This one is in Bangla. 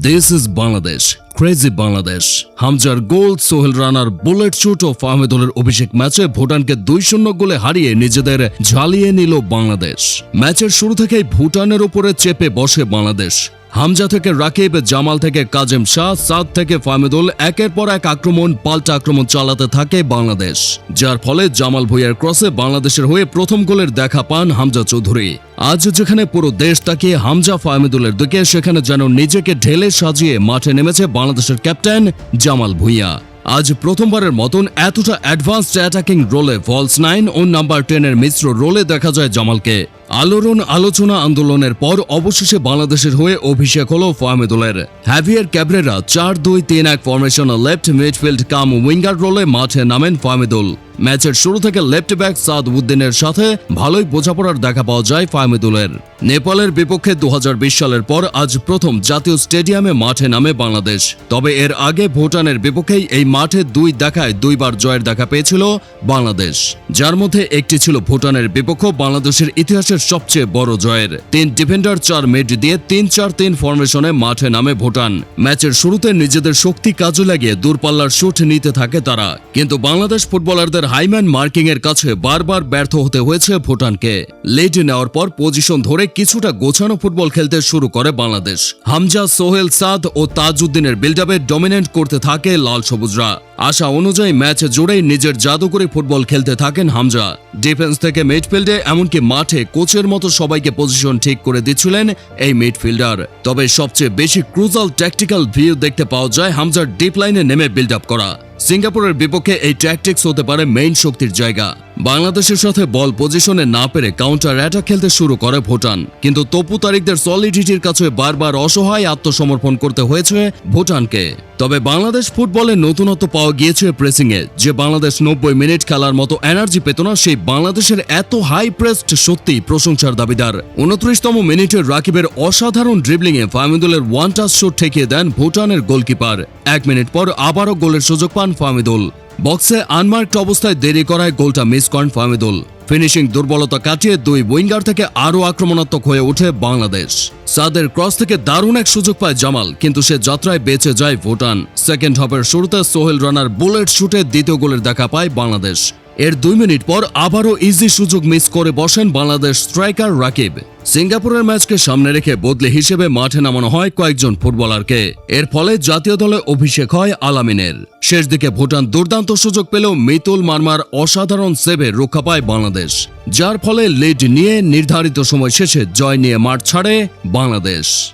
This is Bangladesh crazy Bangladesh হামজার গোল সোহেল রানার বুলেট শুট ও ফাহমেদুলের অভিষেক ম্যাচে ভুটানকে দুই শূন্য গোলে হারিয়ে নিজেদের ঝালিয়ে নিল বাংলাদেশ। ম্যাচের শুরু থেকেই ভুটানের উপরে চেপে বসে বাংলাদেশ। হামজা থেকে রাকিব, জামাল থেকে কাজেম শাহ, সাদ থেকে ফাহমেদুল একের পর এক আক্রমণ, পাল্টা আক্রমণ চালাতে থাকে বাংলাদেশ। যার ফলে জামাল ভুইয়ার ক্রসে বাংলাদেশের হয়ে প্রথম গোলের দেখা পান হামজা চৌধুরী। আজ যেখানে পুরো দেশ তাকিয়ে হামজা ফাহমেদুলের দিকে, সেখানে যেন নিজেকে ঢেলে সাজিয়ে মাঠে নেমেছে বাংলাদেশের ক্যাপ্টেন জামাল ভুইয়া। আজ প্রথমবারের মতন এতটা অ্যাডভান্সড অ্যাটাকিং রোলে ফলস নাইন ও নাম্বার টেনের মিশ্র রোলে দেখা যায় জামালকে। আলোড়ন আলোচনা আন্দোলনের পর অবশেষে বাংলাদেশের হয়ে অভিষেক হল ফাহমেদুলের। হ্যাভিয়ার ক্যাবরেরা চার দুই তিন এক formation left midfield cum winger রোলে মাঠে নামেন ফাহমেদুল। ম্যাচের শুরু থেকে লেফট ব্যাক সাদ উদ্দিনের সাথে ভালোই বোঝাপড়ার দেখা পাওয়া যায় ফাহমেদুলের। নেপালের বিপক্ষে দু হাজার বিশ সালের পর আজ প্রথম জাতীয় স্টেডিয়ামে মাঠে নামে বাংলাদেশ। তবে এর আগে ভুটানের বিপক্ষেই এই মাঠে দুই দেখায় দুইবার জয়ের দেখা পেয়েছিল বাংলাদেশ। যার মধ্যে একটি ছিল ভুটানের বিপক্ষ, বাংলাদেশের ইতিহাসের সবচেয়ে বড় জয়ের। তিন ডিফেন্ডার, চার মিড দিয়ে তিন চার তিন ফরমেশনে মাঠে নামে ভুটান। ম্যাচের শুরুতে নিজেদের শক্তি কাজে লাগিয়ে দূরপাল্লার শুট নিতে থাকে তারা। কিন্তু বাংলাদেশ ফুটবলারদের হাইম্যান মার্কিং এর কাছে বারবার ব্যর্থ হতে হয়েছে ভুটানকে। লিড নেওয়ার পর পজিশন ধরে কিছুটা গোছানো ফুটবল খেলতে শুরু করে বাংলাদেশ। হামজা, সোহেল সাদ ও তাজউদ্দিনের বিল্ডআপে ডমিনেট করতে থাকে লাল সবুজরা। আশা অনুযায়ী ম্যাচ জুড়েই নিজের জাদুকরী ফুটবল খেলতে থাকেন হামজা। ডিফেন্স থেকে মিডফিল্ডে, এমনকি মাঠে কোচের মতো সবাইকে পজিশন ঠিক করে দিচ্ছিলেন এই মিডফিল্ডার। তবে সবচেয়ে বেশি ক্রুজাল ট্যাকটিক্যাল ভিউ দেখতে পাওয়া যায় হামজার ডিপ লাইনে নেমে বিল্ড আপ করা। সিঙ্গাপুরের বিপক্ষে এই ট্যাকটিক্স হতে পারে মেইন শক্তির জায়গা। বাংলাদেশের সাথে বল পজিশনে না পেরে কাউন্টার অ্যাটাক খেলতে শুরু করে ভুটান। কিন্তু তপু তারিকদের সলিডিটির কাছে বারবার অসহায় আত্মসমর্পণ করতে হয়েছে ভুটানকে। তবে বাংলাদেশ ফুটবলে নতুনত্ব পাওয়া গিয়েছে প্রেসিংয়ে যে বাংলাদেশ নব্বই মিনিট খেলার মতো এনার্জি পেত না, সেই বাংলাদেশের এত হাই প্রেসড সত্যি প্রশংসার দাবিদার। উনত্রিশতম মিনিটে রাকিবের অসাধারণ ড্রিবলিংয়ে ফাহমিদুলের ওয়ান টাচ শট ঠেকিয়ে দেন ভুটানের গোলকিপার এক মিনিট পর আবারও গোলের সুযোগ পান ফাহমিদুল। বক্সে আনমার্কড অবস্থায় দেরি করায় গোলটা মিস করেন ফাহমিদুল। ফিনিশিং দুর্বলতা কাটিয়ে দুই উইঙ্গার থেকে আরও আক্রমণাত্মক হয়ে ওঠে বাংলাদেশ। সাদের ক্রস থেকে দারুণ এক সুযোগ পায় জামাল, কিন্তু সে যাত্রায় বেঁচে যায় ভুটান। সেকেন্ড হাফের শুরুতে সোহেল রানার বুলেট শুটে দ্বিতীয় গোলের দেখা পায় বাংলাদেশ। এর দুই মিনিট পর আবারও ইজি সুযোগ মিস করে বসেন বাংলাদেশ স্ট্রাইকার রাকিব। সিঙ্গাপুরের ম্যাচকে সামনে রেখে বদলে হিসেবে মাঠে নামানো হয় কয়েকজন ফুটবলারকে। এর ফলে জাতীয় দলে অভিষেক হয় আলামিনের। শেষ দিকে ভুটান দুর্দান্ত সুযোগ পেলেও মিতুল মারমার অসাধারণ সেভে রক্ষা পায় বাংলাদেশ, যার ফলে লিড নিয়ে নির্ধারিত সময় শেষে জয় নিয়ে মাঠ ছাড়ে বাংলাদেশ।